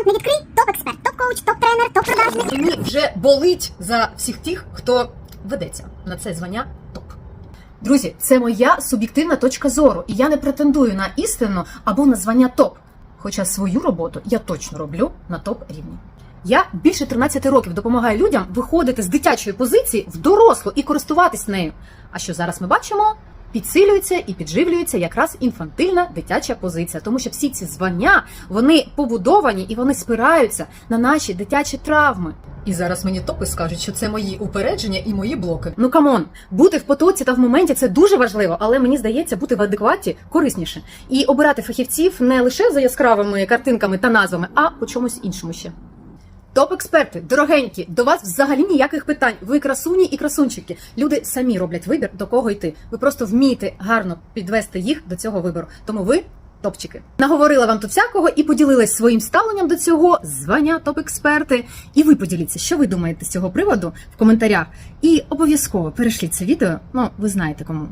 аккаунт не відкрий, топ-експерт, топ-коуч, топ-тренер, топ-продажник. Мені вже болить за всіх тих, хто ведеться на це звання топ. Друзі, це моя суб'єктивна точка зору, і я не претендую на істину або на звання топ. Хоча свою роботу я точно роблю на топ рівні. Я більше 13 років допомагаю людям виходити з дитячої позиції в дорослу і користуватись нею. А що зараз ми бачимо? Підсилюється і підживлюється якраз інфантильна дитяча позиція, тому що всі ці звання вони побудовані і вони спираються на наші дитячі травми. І зараз мені топи скажуть, що це мої упередження і мої блоки. Ну камон, бути в потоці та в моменті це дуже важливо, але мені здається, бути в адекваті корисніше і обирати фахівців не лише за яскравими картинками та назвами, а по чомусь іншому ще. Топ-експерти, дорогенькі, до вас взагалі ніяких питань. Ви красуні і красунчики. Люди самі роблять вибір, до кого йти. Ви просто вмієте гарно підвести їх до цього вибору. Тому ви топчики. Наговорила вам тут всякого і поділилась своїм ставленням до цього звання топ-експерти. І ви поділіться, що ви думаєте з цього приводу в коментарях. І обов'язково перешліть це відео. Ну, ви знаєте кому.